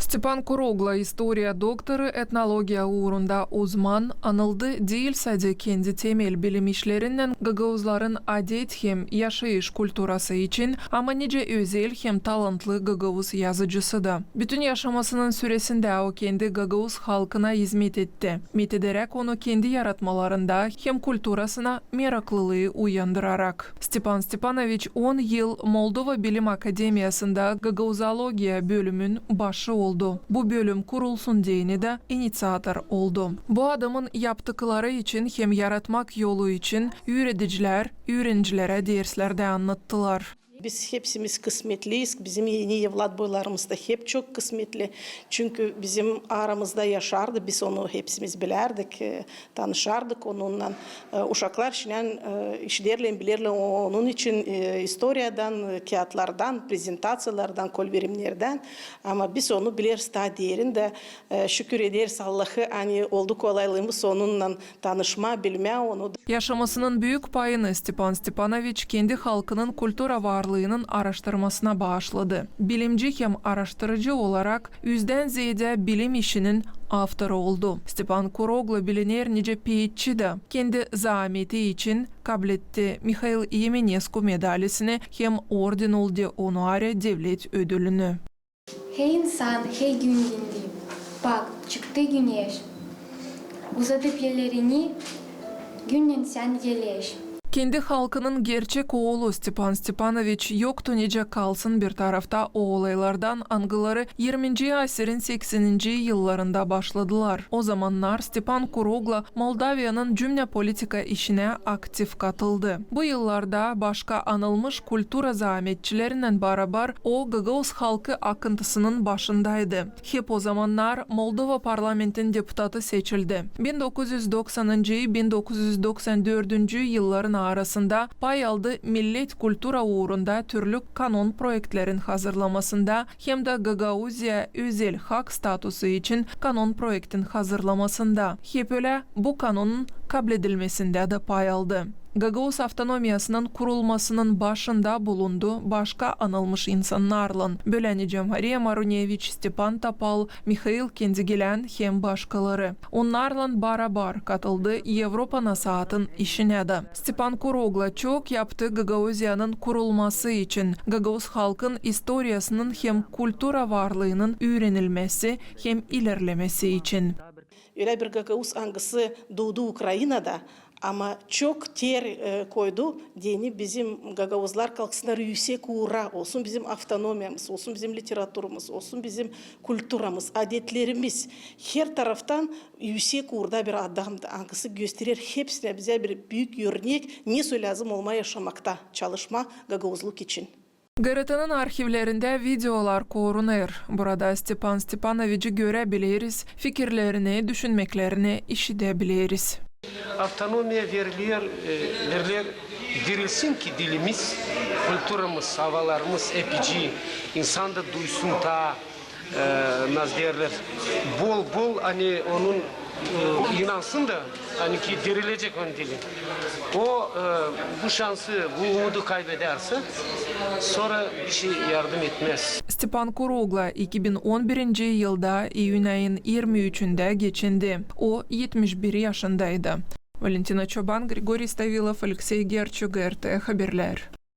Степан Куругла, история докторы, этнология anıldı değil sadece kendi temel bilim işlerinden Gagavuzların adet hem yaşayış kulturası için ama nice özel hem talantlı Gagavuz yazıcısı da. Bütün yaşamasının süresinde o kendi Gagavuz halkına hizmet etti. Metederek onu kendi yaratmalarında hem kulturasına meraklılığı uyandırarak. Stepan Stepanovic 10 yıl Moldova Bilim Akademiyası'nda Gagavuzologiya bölümün başı oldu. Bu bölüm kurulsun diyeni de inisiyator oldu. Bu adamın yaptıkları için hem yaratmak yolu için öğreticiler, öğrencilere derslerde anlattılar. Biz hepsimiz kısmetliyiz. Bizim yeni evlat boylarımız da hep çok kısmetli. Çünkü bizim aramızda yaşardı. Biz onu hepsimiz bilerdik, e, tanışardık onunla. E, Uşaklar şimdi e, işlerle bilirler onun için historiyadan, e, kağıtlardan, prezentasyyalardan, kolverimlerden. Ama biz onu biliriz daha diğerinde. Şükür ederiz Allah'ı hani oldu kolaylığımız onunla tanışma, bilme onu. Yaşamasının büyük payını Stepan Stepanovic kendi halkının kültür varlığının araştırmasına bağışladı. Bilimci hem araştırıcı olarak yüzden ziyade bilim işinin avtoru oldu. Stepan Kuroglu biliner nice PhD de kendi zahmeti için kabul etti Mikhail Yemenescu medalyasını hem Orden oldu Onuare devlet ödülünü. Hey insan, hey gün gündü. Bak, çıktı güneş. Uzatıp ellerini, günden sen geleş. Kendi halkının gerçek oğlu Stepan Stepanovic yoktu nice kalsın bir tarafta o olaylardan angıları 20. asırın 80. yıllarında başladılar. O zamanlar Stepan Kurugla Moldavya'nın cümle politika işine aktif katıldı. Bu yıllarda başka anılmış kültür zahmetçilerinden beraber o Gagavuz halkı akıntısının başındaydı. Hep o zamanlar Moldova parlamentin deputatı seçildi. 1990-1994 yılların arasında pay aldı millet kultura uğrunda türlü kanon projektlerin hazırlamasında hem de Gagauzya özel hak statusu için kanon projektin hazırlamasında. Hep öyle bu kanonun kabul edilmesinde de pay aldı. Gagavuz avtonomiyasının kurulmasının başında bulundu başka anılmış insanlarla. Böleni Maria Marunevich, Stepan Tapal, Mikhail Kendigilen hem başkaları. Onlarla beraber katıldı Avrupa NASAAD'ın işine de. Stepan Kurogla çok yaptı Gagavuzya'nın kurulması için. Gagavuz halkın historiasının hem kültüra varlığının öğrenilmesi hem ilerlemesi için. Öyle bir Gagavuz angısı doğdu Ukrayna'da ama çok ter e, koydu dini bizim Gagavuzlar kalksınlar yüksek uğra olsun bizim avtonomiyamız, olsun bizim literatürümüz, olsun bizim kültürümüz, adetlerimiz. Her taraftan yüksek uğurda bir adamdı. Angısı gösterir hepsine bize bir büyük örnek. Ne lazım olma yaşamakta çalışma Gagavuzluk için. GRT'nın arşivlerinde videolar korunur. Burada Stepan Stepanovic'i görebiliriz, fikirlerini, düşünmeklerini işitebiliriz. Автономия verilir, e, verilir dirilsin ki dilimiz, kültürümüz, havalarımız epici, insan da duysun ta e, nasıl derler, bol bol hani onun e, inansın da hani ki dirilecek ön dili. O e, bu şansı, bu umudu kaybederse sonra bir şey yardım etmez. Stepan Kurogla 2011 yılda iyun ayın 23'ünde geçindi. O 71 yaşındaydı. Valentina Çoban, Grigori Stavilov, Alexey Gerçu, GRT Haberler.